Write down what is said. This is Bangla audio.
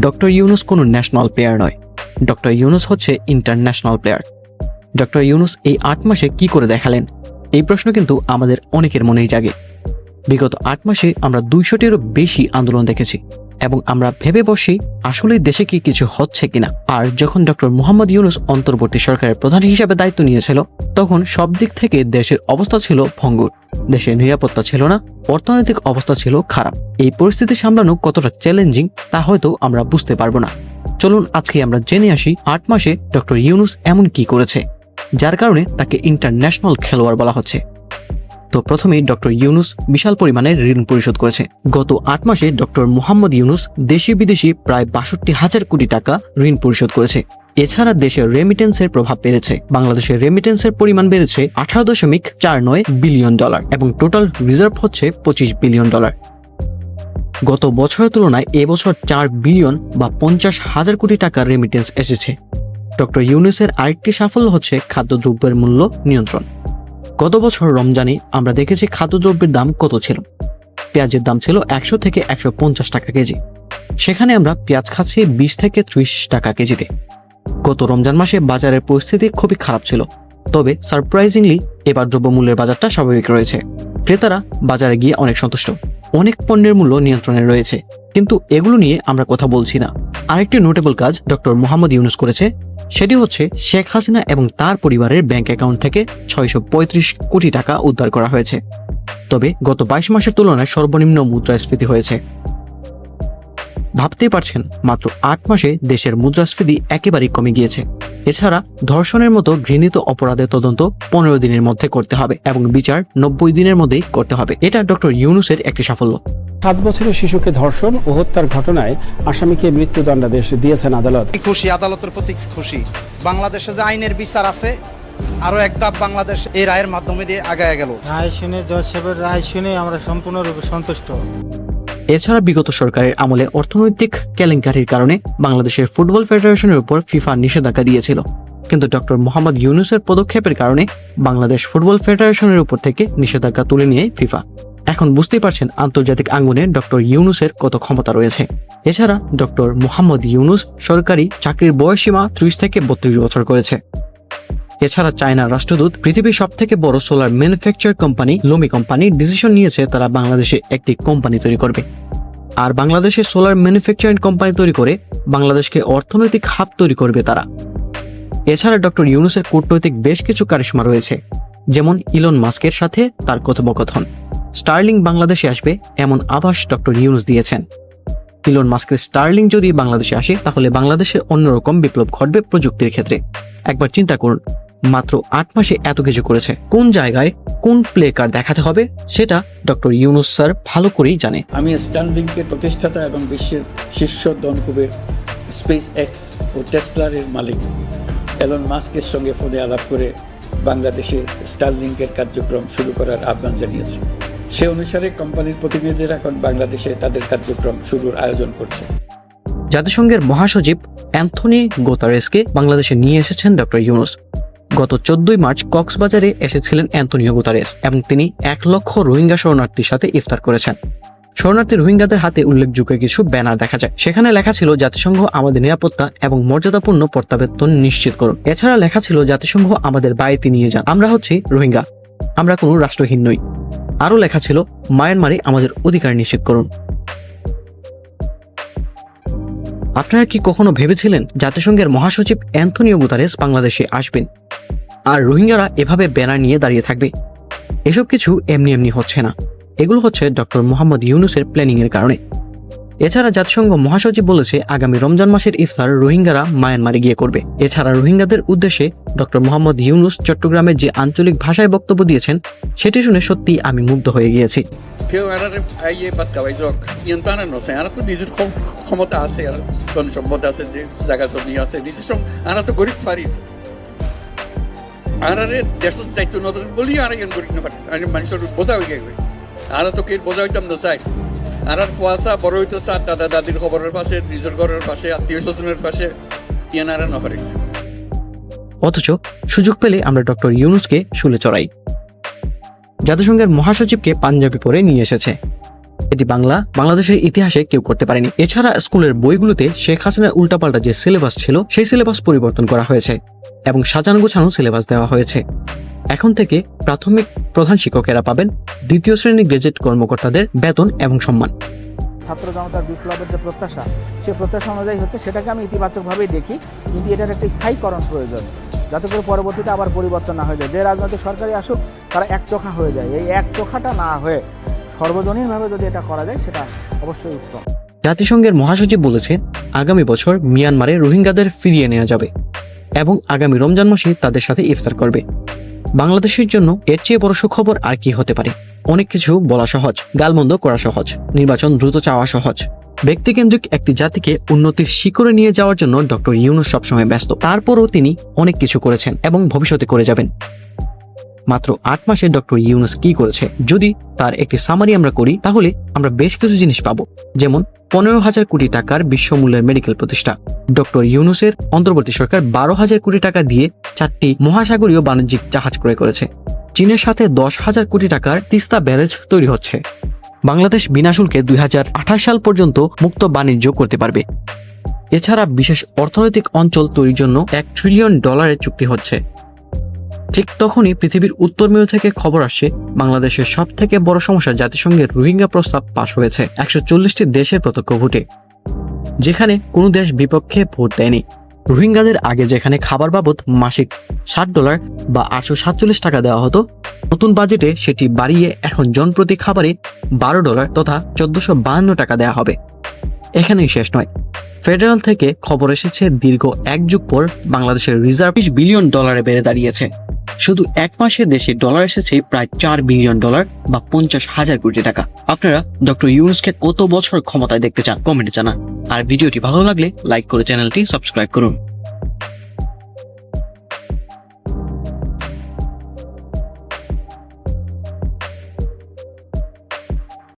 ডক্টর ইউনুস কোনো ন্যাশনাল প্লেয়ার নয়। ডক্টর ইউনুস হচ্ছে ইন্টারন্যাশনাল প্লেয়ার ডক্টর ইউনুস এই আট মাসে কি করে দেখালেন? এই প্রশ্ন কিন্তু আমাদের অনেকের মনেই জাগে। বিগত আট মাসে আমরা দুইশোটিরও বেশি আন্দোলন দেখেছি। এবং আমরা ভেবে বসি আসলে দেশে কি কিছু হচ্ছে কিনা। আর যখন ডক্টর মোহাম্মদ ইউনুস অন্তর্বর্তী সরকারের প্রধান হিসেবে দায়িত্ব নিয়েছিল, তখন সব দিক থেকে দেশের অবস্থা ছিল ভঙ্গুর। দেশের নিরাপত্তা ছিল না, অর্থনৈতিক অবস্থা ছিল খারাপ। এই পরিস্থিতি সামলানো কতটা চ্যালেঞ্জিং তা হয়তো আমরা বুঝতে পারব না। চলুন আজকে আমরা জেনে আসি আট মাসে ডক্টর ইউনুস এমন কি করেছে, যার কারণে তাকে ইন্টারন্যাশনাল খেলোয়াড় বলা হচ্ছে। তো প্রথমেই ডক্টর ইউনুস বিশাল পরিমাণে ঋণ পরিশোধ করেছে। গত আট মাসে ডক্টর মোহাম্মদ ইউনুস দেশি বিদেশি প্রায় বাষট্টি হাজার কোটি টাকা ঋণ পরিশোধ করেছে। এছাড়া দেশের রেমিটেন্সের প্রভাব বেড়েছে। বাংলাদেশের রেমিটেন্সের পরিমাণ বেড়েছে আঠারো দশমিক চার নয় বিলিয়ন ডলার এবং টোটাল রিজার্ভ হচ্ছে পঁচিশ বিলিয়ন ডলার। গত বছরের তুলনায় এবছর চার বিলিয়ন বা পঞ্চাশ হাজার কোটি টাকার রেমিটেন্স এসেছে। ডক্টর ইউনুসের আরেকটি সাফল্য হচ্ছে খাদ্যদ্রব্যের মূল্য নিয়ন্ত্রণ। গত বছর রমজানে আমরা দেখেছি খাদ্যদ্রব্যের দাম কত ছিল? পেঁয়াজের দাম ছিল একশো থেকে একশো পঞ্চাশ টাকা কেজি। সেখানে আমরা পেঁয়াজ খাচ্ছি বিশ থেকে ত্রিশ টাকা কেজিতে। গত রমজান মাসে বাজারের পরিস্থিতি খুবই খারাপ ছিল। তবে সারপ্রাইজিংলি এবার দ্রব্যমূল্যের বাজারটা স্বাভাবিক রয়েছে। ক্রেতারা বাজারে গিয়ে অনেক সন্তুষ্ট। অনেক পণ্যের মূল্য নিয়ন্ত্রণে রয়েছে। কিন্তু এগুলো নিয়ে আমরা কথা বলছি না। আরেকটি নোটেবল কাজ ডক্টর মোহাম্মদ ইউনুস করেছে, সেটি হচ্ছে শেখ হাসিনা এবং তার পরিবারের ব্যাংক অ্যাকাউন্ট থেকে ছয়শো পঁয়ত্রিশ কোটি টাকা উদ্ধার করা হয়েছে। তবে গত বাইশ মাসের তুলনায় সর্বনিম্ন মুদ্রাস্ফীতি হয়েছে। ভাবতেই পারছেন, মাত্র আট মাসে দেশের মুদ্রাস্ফীতি একেবারেই কমে গিয়েছে। এছাড়া ধর্ষণের মতো ঘৃণিত অপরাধের তদন্ত পনেরো দিনের মধ্যে করতে হবে এবং বিচার নব্বই দিনের মধ্যেই করতে হবে। এটা ডক্টর ইউনুসের একটি সাফল্য। সাত বছরের শিশুকে ধর্ষণ ও হত্যার ঘটনায় আসামিকে মৃত্যুদণ্ডাদেশ দিয়েছেন আদালত। খুশি আদালতের প্রতি খুশি। বাংলাদেশে যে আইনের বিচার আছে আরও এক ধাপ বাংলাদেশ এই রায়ের মাধ্যমে দিয়ে আগায় গেল। রায় শুনে জজ সাহেবের রায় শুনে আমরা সম্পূর্ণরূপে সন্তুষ্ট। এছাড়া বিগত সরকারের আমলে অর্থনৈতিক কেলেঙ্কারির কারণে বাংলাদেশের ফুটবল ফেডারেশনের উপর ফিফা নিষেধাজ্ঞা দিয়েছিল। কিন্তু ডক্টর মোহাম্মদ ইউনুসের পদক্ষেপের কারণে বাংলাদেশ ফুটবল ফেডারেশনের উপর থেকে নিষেধাজ্ঞা তুলে নিয়ে ফিফা। এখন বুঝতেই পারছেন আন্তর্জাতিক আঙ্গনে ডক্টর ইউনুসের কত ক্ষমতা রয়েছে। এছাড়া ডক্টর মোহাম্মদ ইউনুস সরকারি চাকরির বয়সীমা ত্রিশ থেকে বত্রিশ বছর করেছে। এছাড়া চায়নার রাষ্ট্রদূত, পৃথিবীর সব থেকে বড় সোলার ম্যানুফ্যাকচার কোম্পানি লুমি কোম্পানি ডিসিশন নিয়েছে তারা বাংলাদেশে একটি কোম্পানি তৈরি করবে। আর বাংলাদেশে সোলার ম্যানুফ্যাকচারিং কোম্পানি তৈরি করে বাংলাদেশকে অর্থনৈতিক হাব তৈরি করবে তারা। এছাড়া ডক্টর ইউনুসের কূটনৈতিক বেশ কিছু কারিশমা রয়েছে, যেমন ইলন মাস্কের সাথে তার কথোপকথন। স্টার্লিং বাংলাদেশে আসবে এমন আভাস ডক্টর ইউনুস দিয়েছেন। ইলন মাস্কের স্টার্লিং যদি বাংলাদেশে আসে, তাহলে বাংলাদেশের অন্যরকম বিপ্লব ঘটবে প্রযুক্তির ক্ষেত্রে। একবার চিন্তা করুন মাত্র আট মাসে এত কিছু করেছে। কোন জায়গায় কোন প্লে কার্ড দেখাতে হবে সেটা ডক্টর ইউনুস স্যার ভালো করেই জানে। আমি স্টানলিংকের প্রতিষ্ঠাতা এবং বিশ্বের শীর্ষ দনকুবের স্পেস এক্স ও টেসলারের মালিক। এলন মাস্কের সঙ্গে ফোনে আলাপ করে বাংলাদেশে স্টারলিংকের কার্যক্রম শুরু করার আহ্বান জানিয়েছে। সে অনুসারে কোম্পানির প্রতিনিধিরা এখন বাংলাদেশে তাদের কার্যক্রম শুরুর আয়োজন করছে। জাতিসংঘের মহাসচিব অ্যান্থনি গোতারেসকে বাংলাদেশে নিয়ে এসেছেন ডক্টর ইউনুস। গত চোদ্দই মার্চ কক্সবাজারে এসেছিলেন অ্যান্থনিও গোতারেস এবং তিনি এক লক্ষ রোহিঙ্গা শরণার্থীর সাথে ইফতার করেছেন। শরণার্থী রোহিঙ্গাদের হাতে উল্লেখযোগ্য কিছু ব্যানার দেখা যায়। সেখানে লেখা ছিল, জাতিসংঘ আমাদের নিরাপত্তা এবং মর্যাদাপূর্ণ প্রত্যাবর্তন নিশ্চিত করুন। এছাড়া লেখা ছিল, জাতিসংঘ আমাদের বাড়িতে নিয়ে যান। আমরা হচ্ছি রোহিঙ্গা। আমরা কোনো রাষ্ট্রহীন নই। আরও লেখা ছিল, মায়ানমারে আমাদের অধিকার নিশ্চিত করুন। আপনারা কি কখনো ভেবেছিলেন জাতিসংঘের মহাসচিব অ্যান্থনিও গুতারেস বাংলাদেশে আসবেন? আর রোহিঙ্গারা এভাবে ব্যানার নিয়ে দাঁড়িয়ে থাকবে। এসব কিছু এমনি এমনি হচ্ছে না। এগুলো হচ্ছে ডক্টর মোহাম্মদ ইউনুসের প্ল্যানিং এর কারণে। এছাড়া জাতিসংঘ মহাসচিব বলেছে, আগামী রমজান মাসের ইফতার রোহিঙ্গারা মায়ানমারে গিয়ে করবে। এছাড়া রোহিঙ্গাদের উদ্দেশ্যে ডক্টর মোহাম্মদ ইউনুস চট্টগ্রামে যে আঞ্চলিক ভাষায় বক্তব্য দিয়েছেন, সেটি শুনে সত্যি আমি মুগ্ধ হয়ে গিয়েছি। ক্ষমতা আছে আর আছে, যে জায়গা জমি আরারে দেশ যাইতো নতুন বলি আর ইয়ান গরিব না পারি। আর মানুষের বোঝা হয়ে গেবে আরা তো কে বোঝা হইতাম না চাই আরার ফুয়াশা বড় হইতো চা দাদা দাদির খবরের পাশে নিজের ঘরের পাশে, আত্মীয় স্বজনের পাশে ইয়ান আরা না পারিস অথচ সুযোগ পেলে আমরা ডক্টর ইউনুসকে শুলে চড়াই। জাতিসংঘের মহাসচিবকে পাঞ্জাবি পরে নিয়ে এসেছে। এটি বাংলা, বাংলাদেশের ইতিহাসে কেউ করতে পারেনি। এছাড়া স্কুলের বইগুলোতে শেখ হাসিনার উল্টাপাল্টা যে সিলেবাস ছিল, সেই সিলেবাস পরিবর্তন করা হয়েছে এবং সাজানো গোছানো সিলেবাস দেওয়া হয়েছে। এখন থেকে প্রাথমিক প্রধান শিক্ষকেরা পাবেন দ্বিতীয় শ্রেণি গ্রেজুয়েট কর্মকর্তাদের বেতন এবং সম্মান। ছাত্র জনতার বিপ্লবের যে প্রত্যাশা সেই প্রত্যাশা অনুযায়ী হচ্ছে সেটাকে আমি ইতিবাচকভাবেই দেখি, কিন্তু এটার একটা স্থায়ীকরণ প্রয়োজন, যাতে করে পরবর্তীতে আবার পরিবর্তন না হয়ে যায়। যে রাজনৈতিক সরকারি আসুক, তারা এক চোখা হয়ে যায়। এই এক চোখাটা না হয়ে সর্বজনীনভাবে যদি এটা করা যায়, সেটা অবশ্যই উত্তম। জাতিসংঘের মহাসচিব বলেছেন আগামী বছর মিয়ানমারে রোহিঙ্গাদের ফিরিয়ে নেওয়া যাবে এবং আগামী রমজান মাসে তাদের সাথে ইফতার করবে। বাংলাদেশের জন্য এর চেয়ে বড় সুখবর আর কি হতে পারে? অনেক কিছু বলা সহজ, গালমন্দ করা সহজ, নির্বাচন দ্রুত চাওয়া সহজ। ব্যক্তিকেন্দ্রিক একটি জাতিকে উন্নতির শিখরে নিয়ে যাওয়ার জন্য ডক্টর ইউনুস সবসময় ব্যস্ত। তারপরও তিনি অনেক কিছু করেছেন এবং ভবিষ্যতে করে যাবেন। মাত্র আট মাসে ডক্টর ইউনুস কি করেছে? যদি তার একটি সামারি আমরা করি, তাহলে আমরা বেশ কিছু জিনিস পাবো। যেমন, পনেরো হাজার কোটি টাকার বিশ্বমূল্যের মেডিকেল প্রতিষ্ঠা। ডক্টর ইউনুসের অন্তর্বর্তী সরকার বারো হাজার কোটি টাকা দিয়ে চারটি মহাসাগরীয় বাণিজ্যিক জাহাজ ক্রয় করেছে। চীনের সাথে দশ হাজার কোটি টাকার তিস্তা ব্যারেজ তৈরি হচ্ছে। বাংলাদেশ বিনা শুল্কে দুই হাজার আঠাশ সাল পর্যন্ত মুক্ত বাণিজ্য করতে পারবে। এছাড়া বিশেষ অর্থনৈতিক অঞ্চল তৈরির জন্য এক ট্রিলিয়ন ডলারের চুক্তি হচ্ছে। ঠিক তখনই পৃথিবীর উত্তর মেরু থেকে খবর আসছে বাংলাদেশের সব থেকে বড় সমস্যা জাতিসংঘের রোহিঙ্গা প্রস্তাব পাশ হয়েছে একশো চল্লিশটি দেশের প্রত্যক্ষ ভোটে, যেখানে কোনো দেশ বিপক্ষে ভোট দেয়নি। রোহিঙ্গাদের আগে যেখানে খাবার বাবদ মাসিক ষাট ডলার বা আটশো সাতচল্লিশ টাকা দেওয়া হতো, নতুন বাজেটে সেটি বাড়িয়ে এখন জনপ্রতি খাবারে বারো ডলার তথা চোদ্দশো বাহান্ন টাকা দেওয়া হবে। এখানেই শেষ নয়। ফেডারেল থেকে খবর এসেছে দীর্ঘ এক যুগ পর বাংলাদেশের রিজার্ভ বিলিয়ন ডলারে বেড়ে দাঁড়িয়েছে। শুধু এক মাসে দেশে ডলার এসেছে প্রায় চার বিলিয়ন ডলার বা পঞ্চাশ হাজার কোটি টাকা। আপনারা ডক্টর ইউনুসকে কত বছর ক্ষমতায় দেখতে চান কমেন্টে জানান। আর ভিডিওটি ভালো লাগলে লাইক করে চ্যানেলটি সাবস্ক্রাইব করুন।